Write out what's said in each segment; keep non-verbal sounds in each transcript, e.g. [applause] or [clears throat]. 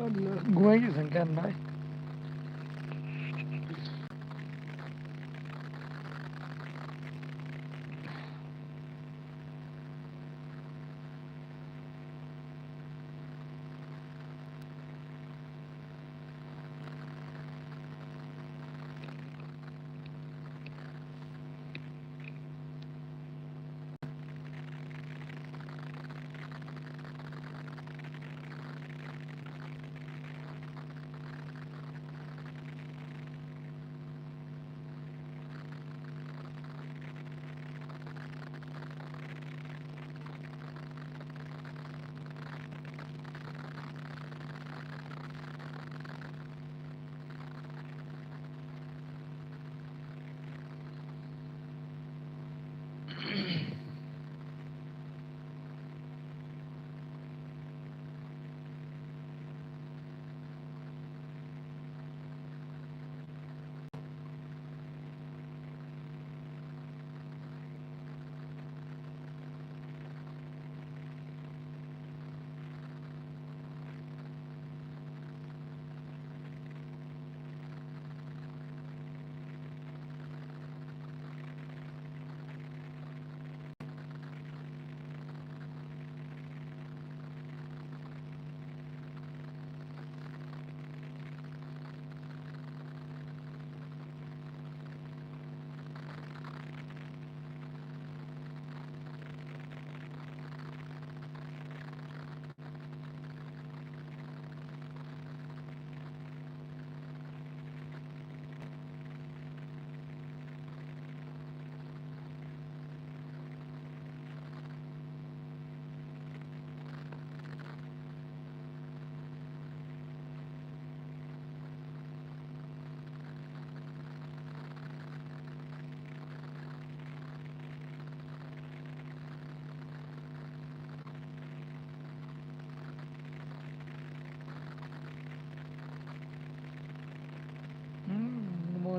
আল্লাহ, ঘুমাই গেছেন কেন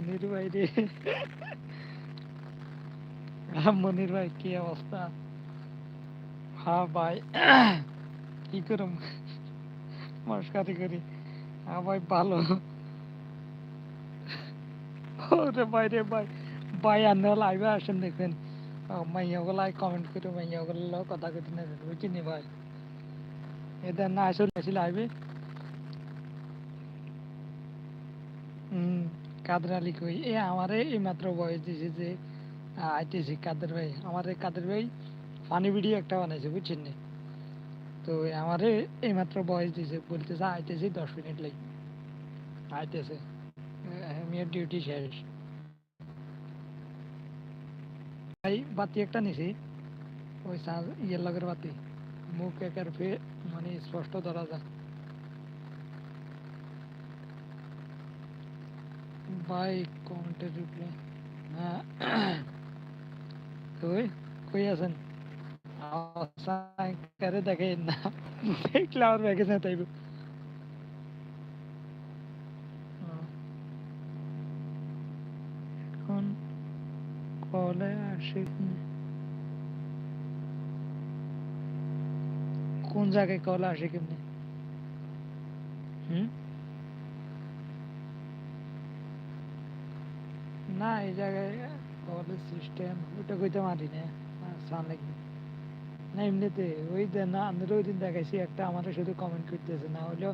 মনির ভাই রে। মনির ভাই, কি অবস্থা? হ্যাঁ ভাই, কি করুম? মস্কারি করি। হ্যাঁ ভাই, ভালো। ওরে ভাই রে ভাই ভাই আন্না লাইভে আসেন দেখবেন। মাইয়াগুলো লাইক কমেন্ট করে মাইয়াগুলো কথা কইতে না বুঝিনি ভাই? এদের না আসলে আসি লাইভে হুম কাদের আলী কই। এ আমারে এই মাত্র বয়স দিছে যে আহ, আইতেছি কাদের ভাই। আমারে কাদের ভাই ফানি ভিডিও একটা বানাইছে বুঝছেন নি? তো আমারে এই মাত্র বয়স দিছে বলতেছে আইতেছি দশ মিনিট লাই আইতেছে। আমি ডিউটি শেষ। ভাই বাতি একটা নিছি। ওই চার্জ ইয়ের লগের বাতি। মুখ একের ফে মানে স্পষ্ট ধরা যায় ভাই কমেন্টের রিপ্লাই হ্যাঁ। কই কই আছেন? করে দেখে না, দেখলে আমার ব্যাগে না তাইব এখন কলে আসে। কোন জায়গায় কল আসে কেমনি? হুম? না, এই জায়গায় কলেজ সিস্টেম ওটা কইতে মারি না না, এমনিতে ওই না আমরা ওই দিন দেখাইছি, একটা আমার শুধু কমেন্ট করতেছে, না হলেও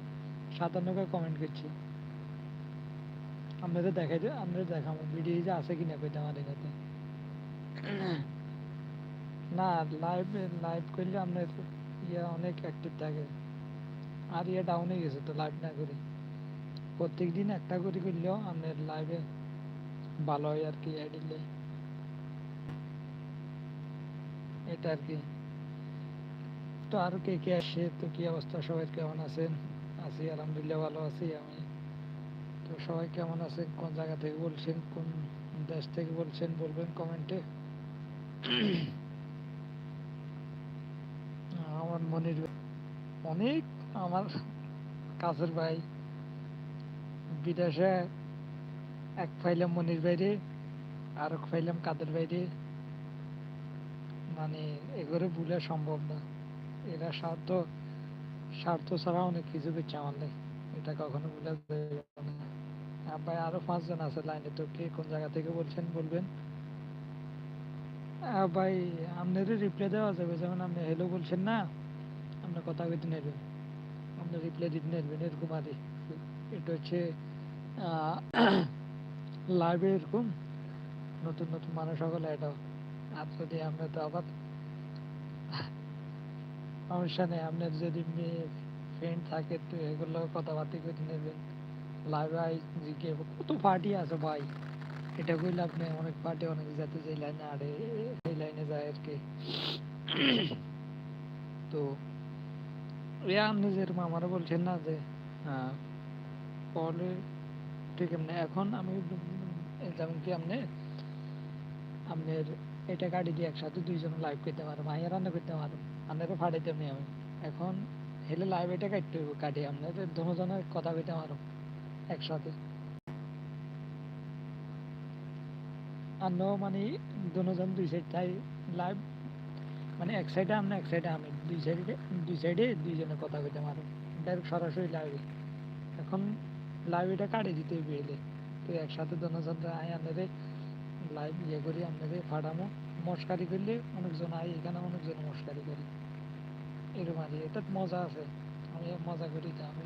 সাতান্নকে কমেন্ট করছি। আপনাদের দেখাই আমরা দেখাবো ভিডিও যে আছে কিনা কইতে মারি নাতে না লাইভ লাইভ করলে আপনার ইয়ে অনেক অ্যাক্টিভ থাকে। আর ইয়ে ডাউনে গেছে তো লাইভ না করে। প্রত্যেক দিন একটা করে করলেও আপনার লাইভে ভালো হয় আর কি দিলে এটা আর কি তো আরও কে কে আসে, তো কি অবস্থা? সবাই কেমন আছেন? আছি, আলহামদুলিল্লাহ ভালো আছি আমি। তো সবাই কেমন আছে কোন জায়গা থেকে বলছেন? কোন দেশ থেকে বলছেন? বলবেন কমেন্টে [clears throat] আমার মনির অনেক আমার কাছের ভাই। বিদেশে এক ফাইলাম মনির বাইরে আর এক ফাইলাম কাদের বাইরে। মানে এগুলো ভুলে সম্ভব না। এরা স্বার্থ স্বার্থ ছাড়া অনেক কিছু করছে আমাদের এটা কখনো ভুলে যাবে না। আর ভাই আরও পাঁচজন আছে লাইনে তো কে কোন জায়গা থেকে বলছেন বলবেন? আহ, ভাই আপনারই রিপ্লাই দেওয়া যাবে। যেমন আপনি হ্যালো বলছেন না আপনার কথা কইতে নেবেন। আপনি রিপ্লাই দিতে নেবেন এরকম আর। এটা হচ্ছে লাইভে এরকম? নতুন নতুন মানুষ সকলে এটা আর যদি আপনার তো আবার সমস্যা নেই, আপনার যদি মেয়ে ফ্রেন্ড থাকে, তো এগুলো কথাবার্তা করে নেবেন লাইভে জিজ্ঞে কত পার্টি আছে ভাই? এটা কইলে আপনি অনেক পার্টি অনেক যাতে যে লাইনে আড়ে এই লাইনে যায় আর কি। তো আপনি যেরকম আমারও বলছেন না যে পরে ঠিক এমনি এখন আমি যেমন আপনি আপনার এটা দিয়ে একসাথে দুইজন লাইভ করতে পারো মাইয়া রান্না করতে পারো আপনারও ফাড়াইতে আমি। এখন হেলে লাইভ এটা কাটতে কাটি দুজনের কথা কইতে পারো, একসাথে। মানে দুজন দুই সাইড তাই লাইভ মানে এক সাইডে আপনি এক সাইডে আমি। দুই সাইডে দুই সাইডে দুইজনে কথা কইতে পারো ডাইরেক্ট সরাসরি লাইভে এখন লাইভ এটা দিতে এলে। তো একসাথে দুজন আই আপনাদের লাইভ ইয়ে করি আপনাদের ফাটামো, মস্কারি করলে অনেকজন আই এখানে অনেকজন মস্কারি করি। এরকম আর এটা মজা আছে। আমি মজা করি তো, আমি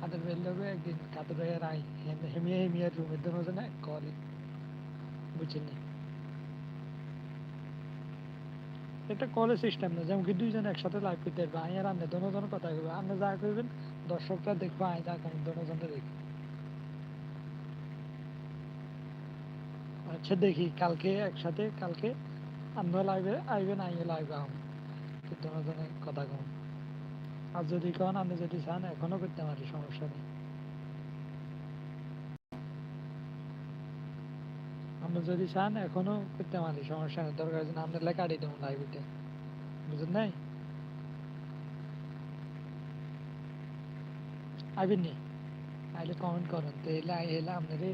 কাদের বেরলে একদিন কাদের ভাইয়ের আই হেম- হেমিয়া হেমিয়ার রুমের দুজন করে। বুঝছেন নি? এটা কলেজ সিস্টেম না, যেমন কি দুইজন একসাথে লাইভ করতে পারবে আই আর আপনি দুজন কথা কইবে আপনি যা করবেন দর্শকরা দেখবে আই যা করেন দুজনটা দেখবে। আচ্ছা দেখি। কালকে একসাথে, কালকে আপনিও লাইভে আইবেন আম দুজনে কথা কম। আর যদি আপনি যদি চান, এখনও করতে পারি, সমস্যা নেই। আপনি যদি চান, এখনও করতে পারি, সমস্যা নেই। দরকার আপনার লেখা কাটি দেবো লাইভে বুঝলেন নাই? আইবেন নি? আইলে কমেন্ট করেন। তো এলে আই এলে আপনারে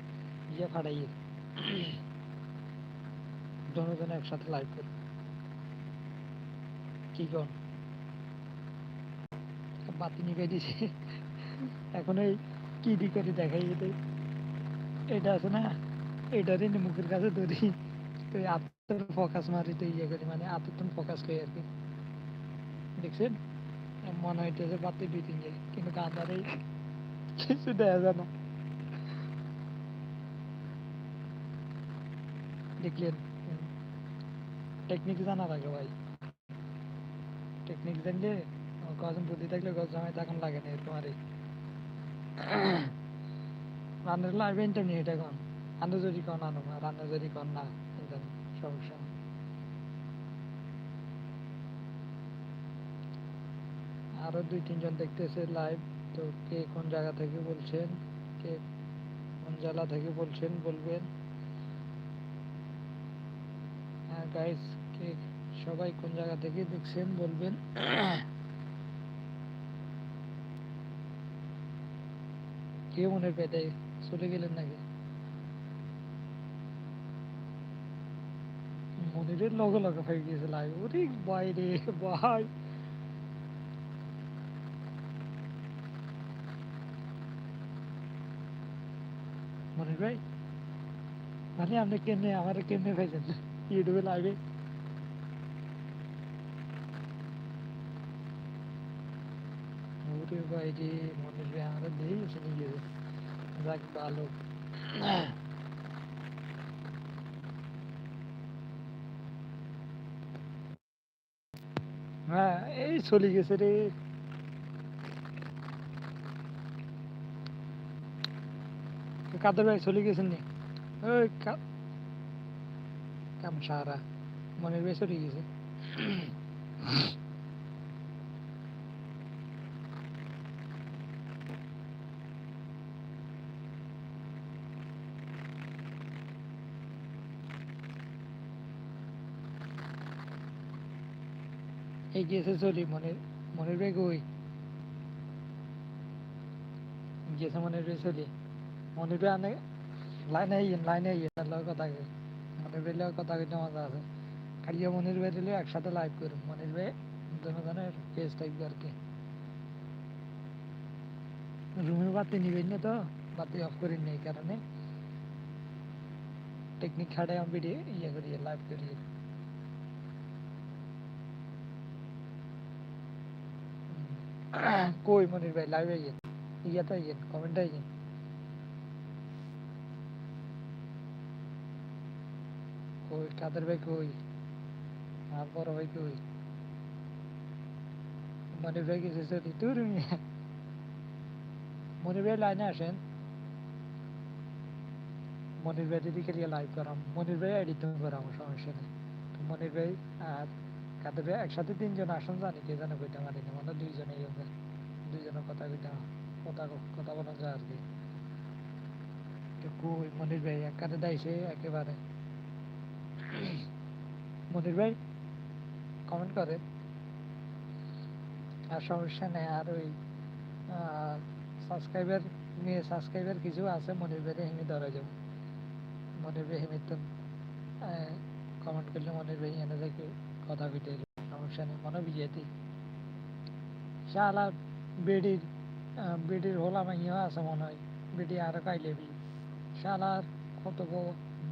ইয়ে ফাটাইয়ে দুজনে একসাথে লাইভ করি। কি কর বাতি নিবে দিছে এখন এই কি দি করে দেখাই এটা এটা আছে না এটারই মুখের কাছে ধরি। তো আত্মর ফোকাস মারি তো ইয়ে করি মানে আত্মতন ফোকাস করি আর কি। দেখছেন? মনে হইতেছে বাতি দুই তিন কিন্তু কাঁদারে কিছু দেখা যায় না। দেখলেন? টেকনিক জানা লাগে ভাই। টেকনিক জানলে কজন বুদ্ধি থাকলে গজ জামাই তখন লাগে না আরে রান্নার লাইভে ইন্টারনেট এখন। আন্দো যদি কন আনো রান্না যদি কন না সমস্যা আরও দুই, তিনজন দেখতেছে লাইভ তো কে কোন জায়গা থেকে বলছেন, কে কোন জেলা থেকে বলছেন, বলবেন। হ্যাঁ গাইস কে সবাই কোন জায়গা থেকে দেখছেন বলবেন। [clears throat] কে মনের পেটে? চলে গেলেন নাকি? মনিরের লগে লগে হয়ে গিয়েছে লাইভ ওরে বাইরে, ভাই। মনির ভাই মানে আপনি কেমনে, আমার কেমনে পাইছেন? ইউটিউবে লাইভে রে মনির ভাই আমরা দেই শুনে গিয়েছে যাক ভালো। হ্যাঁ এই চলে গেছে রে। কাদের ভাই চলে গেছেন নি? ওই কাম সারা মনের ভাই চলে গেছে। গেছে চলি মনের মনের ভাই কই গেছে মনের ভাই চলি মনের ভাই আনে, লাইনে আইয়েন লাইনে আইয়েন তার লগে কথা কই মনের ভাই লগে কথা কইতে মজা আছে। খালি মনের ভাই দিলে, একসাথে লাইভ করুন মনের ভাই জনগণের পেজ থাকবে আর কি রুমে বাতি নিবেন না তো? বাতি অফ করে নেই কারণে। টেকনিক খাটে আমি ভিডিও ইয়ে করি লাইভ করি। কই মনির ভাই লাইভ আইয়েন ইয়াতে আইয়েন কমেন্ট আইয়েন কই কাদের ভাই কই আর বড় ভাই কই মনির ভাই গেছে সরি তোর মনির ভাই লাইনে আসেন মনির ভাই দিদিকে দিয়ে লাইভ করাম মনির ভাই এডিট করাম সমস্যা নেই মনির ভাই আর কাদের একসাথে তিনজন আসেন জানি, কে জানে কইতে পারি না মানে দুইজনেই হবে দুইজনের কথা কইতে কথা কথা বলা যায় আর কি। তো কই মনির ভাই একারে দাইছে একেবারে। মনির ভাই কমেন্ট করে। আর সমস্যা নেই, আর ওই সাবস্ক্রাইবার নিয়ে সাবস্ক্রাইবার কিছু আছে, মনির ভাইরে হেমি ধরা যাব। মনির ভাই হেমি তো কমেন্ট করলে মনির ভাই এনে থেকে কথা কইতে সমস্যা নেই, মনে বিজেতি শালা বেডির বেডির হোলা মাইয়া আছে মনে হয়, বেডি আরও কাইলেবি শালার কত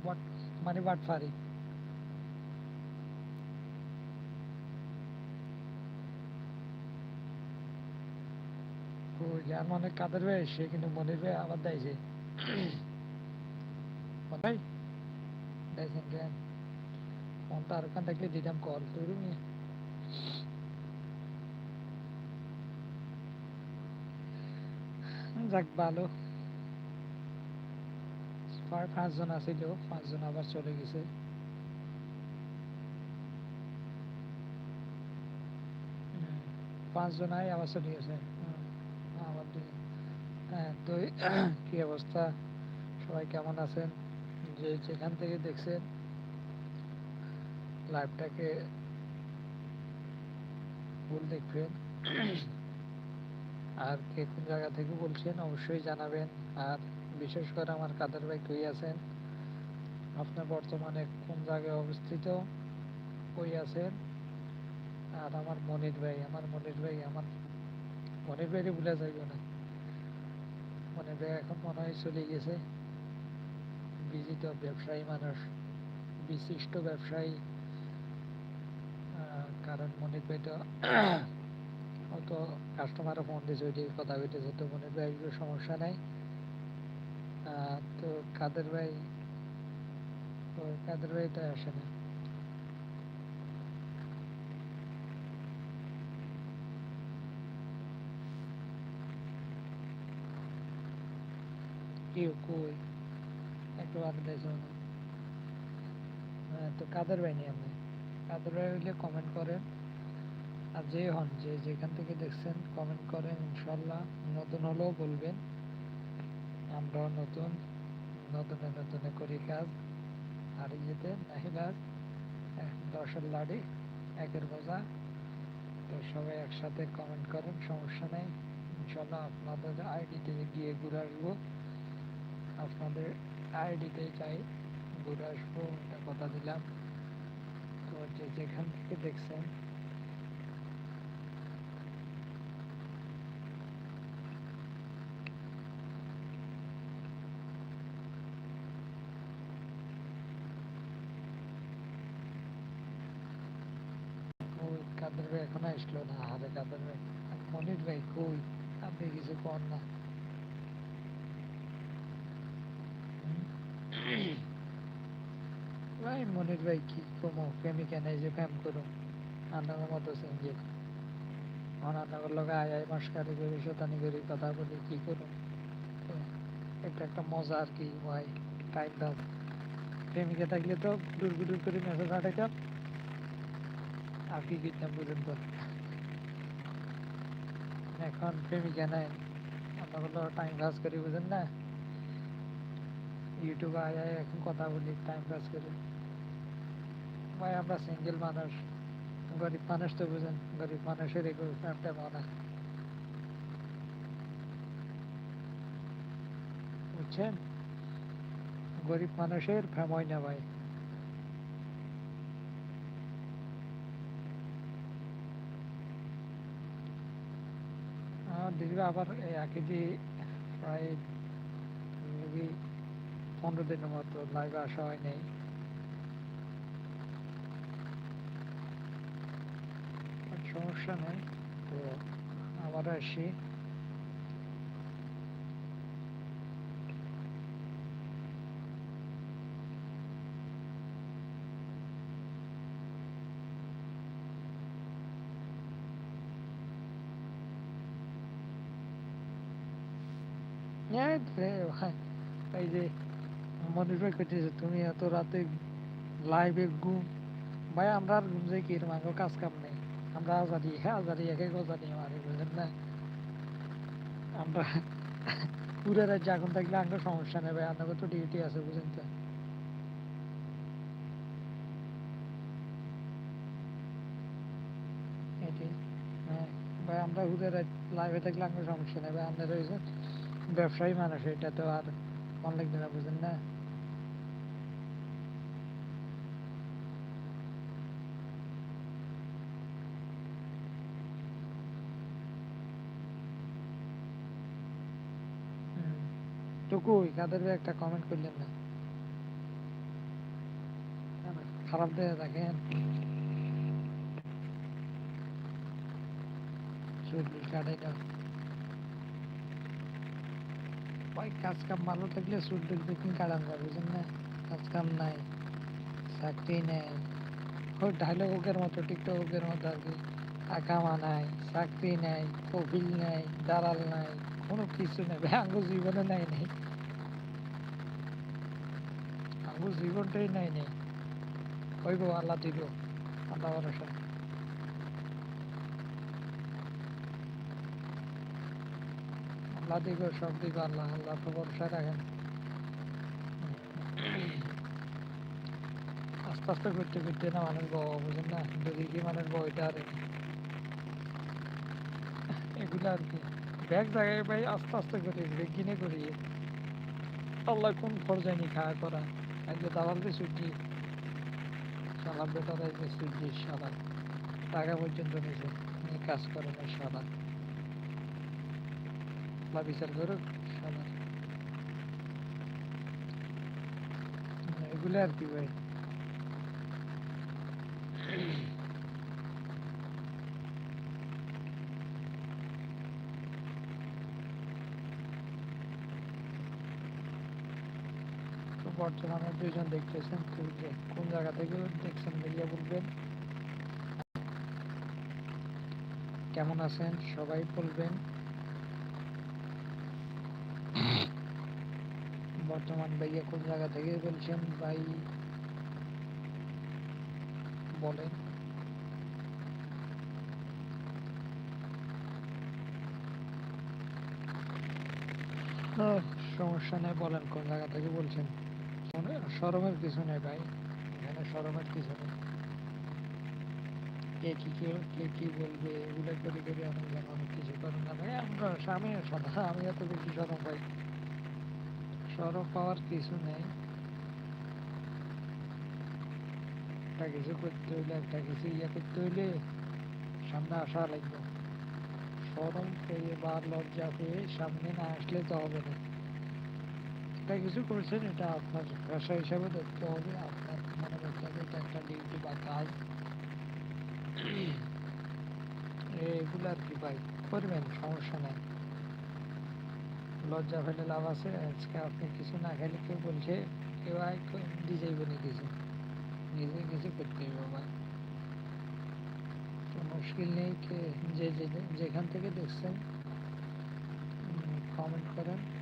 বাট মানে বাটফারি। ও যার মনে কাদের ভাই, সে কিন্তু মনির ভাই আবার দেয়ছে [coughs] ভাই? দেখেন কেন? কল তোর যাক ভালো পাঁচজন আছিল পাঁচজন আবার চলে গেছে পাঁচজন আই আবার চলে গেছে হ্যাঁ কি অবস্থা সবাই কেমন আছেন যে যেখান থেকে দেখছেন লাইভটাকে ভুল দেখবেন। আর কে কোন জায়গা থেকে বলছেন অবশ্যই জানাবেন। আর বিশেষ করে আমার কাদের ভাই কই আছেন? আপনার বর্তমানে কোন জায়গায় অবস্থিত? কই আছেন? আর আমার মনির ভাই, আমার মনির ভাই, আমার মনির ভাইরে ভুলে যাইব না। মনির ভাই এখন মনে হয় চলে গেছে। বিজিত ব্যবসায়ী মানুষ, বিশিষ্ট ব্যবসায়ী। কারণ মনির ভাই তো [coughs] হয়তো কাস্টমারও ফোন দিয়েছে ওইটি কথা কইতেছে তো মনির ভাই কোনো সমস্যা নাই। তো কাদের ভাই? কাদের ভাই তো আসে না। কেউ কই? একটু আগে হ্যাঁ তো কাদের ভাই নিয়ে আপনি? ভাই হইলে কমেন্ট করেন আর যে হন, যে যেখান থেকে দেখছেন কমেন্ট করেন ইনশাল্লাহ নতুন হলেও বলবেন। আমরাও নতুন, নতুনে নতুনে করি কাজ। আর যেতে নাহিলার দশের লাড়ি, একের বোঝা। তো সবাই একসাথে কমেন্ট করেন, সমস্যা নেই। ইনশাল্লাহ আপনাদের আইডিতে গিয়ে ঘুরে আসব। আপনাদের আইডিতে যাই, ঘুরে আসব কথা দিলাম। তো যে যেখান থেকে দেখছেন কই কাদের ভাই এখন আসলো না আরে কাদের ভাই আর মনির ভাই কই আপনি কিছু কর না হুম? ভাই, মনির ভাই, কি কমো? প্রেমিকা নাই যে প্রেম করো আন্নার মতো সিঙ্গেল অনান্নার লগে আয় আয় মাসকারি করি, শতানি করি, কথা বলি, কি করো একটা একটা মজা আর কি, ভাই টাইম দাও। প্রেমিকা থাকলে তো গুডুর গুডুর করে মেসেজ আটাইতাম আর কি করতাম বুঝেন তো? এখন প্রেমিকা নাই। আমরা টাইম পাস করি, বুঝেন না? ইউটিউবে আয় এখন কথা বলি টাইম পাস করি। ভাই, আমরা সিঙ্গেল মানুষ। গরিব মানুষ তো বুঝেন, গরিব মানুষের মনে বুঝছেন? গরিব মানুষের প্রেম না ভাই। আবার এই আকিদি প্রায় পনেরো দিনের মতো, লাইভে আসা হয় নাই। সমস্যা নেই। তো আবার আসি। এই যে ভাই, এই যে মনির ভাই কইতেছে তুমি এত রাতে লাইভে ঘুম। ভাই আমরা আর ঘুম যাই কি এরকম কাজ কাম আমরা আজারি হ্যাঁ আজারি এক আজারি মারি বুঝলেন না আমরা পুরো রাত জাগুন থাকলে আঙ্গ সমস্যা নেই ভাই তো ডিউটি আছে বুঝেন তো আমরা হুদের লাইভে থাকলে আঙ্গ সমস্যা ভাই আপনারা ব্যবসায়ী মানুষ এটা তো আর অনেক লাগবে না বুঝেন না হুম। তো কই কাদের একটা কমেন্ট করলেন না? খারাপ দেয় দেখেন। কাজ কাম নাই, চাকরি নেই। ওই মতো টিকটকের মতো আর কি। নাই চাকরি নাই, কফিল নাই, দালাল নাই, কোনো কিছু নেই। ভাই জীবনে নাই নেই। আঙ্গু জীবনটাই নাই নেই হইব আল্লাহ দিল, আল্লাহ ভরসা আল্লাহ দিব, সব দিব আল্লাহ আল্লাহ তো ভরসা রাখেন আস্তে আস্তে করতে করতে না মানুষ বড় বুঝেন না? যদি কি মানুষ বইটা আর এগুলো আর কি। ব্যাগ জায়গায় ভাই আস্তে আস্তে করে ব্যাগ কিনে করি আল্লাহ কোন পর্যায়ে খাওয়া করা। আজকে দালাল দিয়ে ছুটি সালা বেটার যে ছুটি সালা টাকা পর্যন্ত নিয়েছে নিয়ে কাজ করে না সালা বা বিচার করুক সালা এগুলো আর কি ভাই তো বর্তমানে দুইজন দেখতেছেন তো কোন জায়গা থেকে দেখছেন মিলিয়ে বলবেন? কেমন আছেন? সবাই বলবেন। বর্তমান ভাইয়া কোন জায়গা থেকে বলছেন ভাই? বলেন। সমস্যা নেই, বলেন কোন জায়গা থেকে বলছেন? কোনো শরমের কিছু নেই ভাই। এখানে শরমের কিছু নেই। কে কি কে কে বলবে, এগুলো করে করে আমি যেন অনেক কিছু করে না ভাই। আমরা আমি সদা আমি এত বেশি শরম পাই। শরম পাওয়ার কিছু নেই। একটা কিছু করতে হইলে, একটা কিছু ইয়ে করতে হইলে সামনে আসা লাগবে। শরম পেয়ে বা লজ্জা পেয়ে সামনে না আসলে তো হবে না। একটা কিছু করছেন, এটা আপনার পেশা হিসাবে দেখতে হবে। আপনার মনে করতে হবে এটা একটা ডিউটি বা কাজ। এগুলো আর কি ভাই, করবেন, সমস্যা নাই। লজ্জা ফেলে লাভ আছে, আজকে আপনি কিছু না খেলে কেউ বলছে, কেউ যাইব নি কিছু নিজে কিছু করতে হবে ভাই। মুশকিল নেই যে- যেখান থেকে দেখছেন কমেন্ট করেন।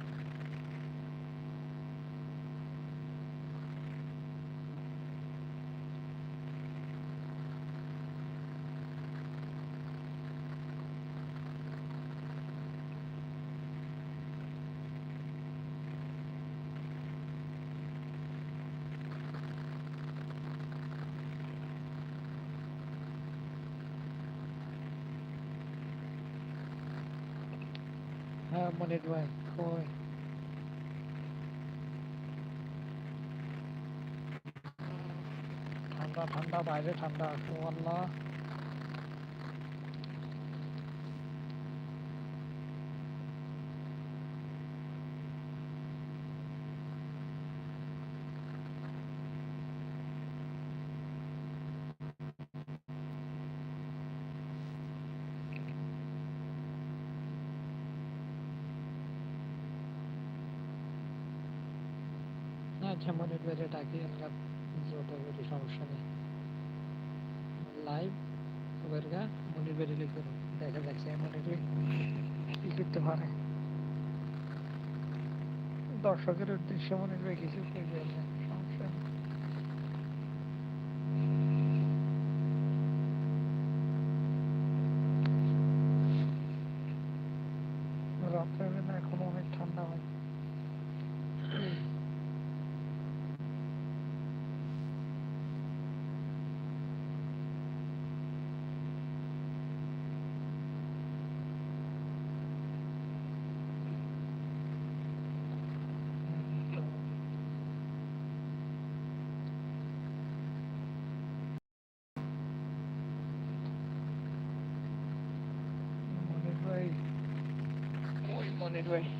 হ্যাঁ মনির ভাই কই ঠান্ডা ঠান্ডা বাইরে ঠান্ডা ও আল্লাহ আচ্ছা মনে করে ডাকি, আমরা যত করি সমস্যা নেই। লাইভ ওবেরগা মনির বেরিয়ে লিখে। দেখা যাচ্ছে মনির কি করতে পারে। দর্শকের উদ্দেশ্যে মনির কিছু করবেন না সমস্যা নেই রাত্রের বেলা এখন অনেক ঠান্ডা হয় মনির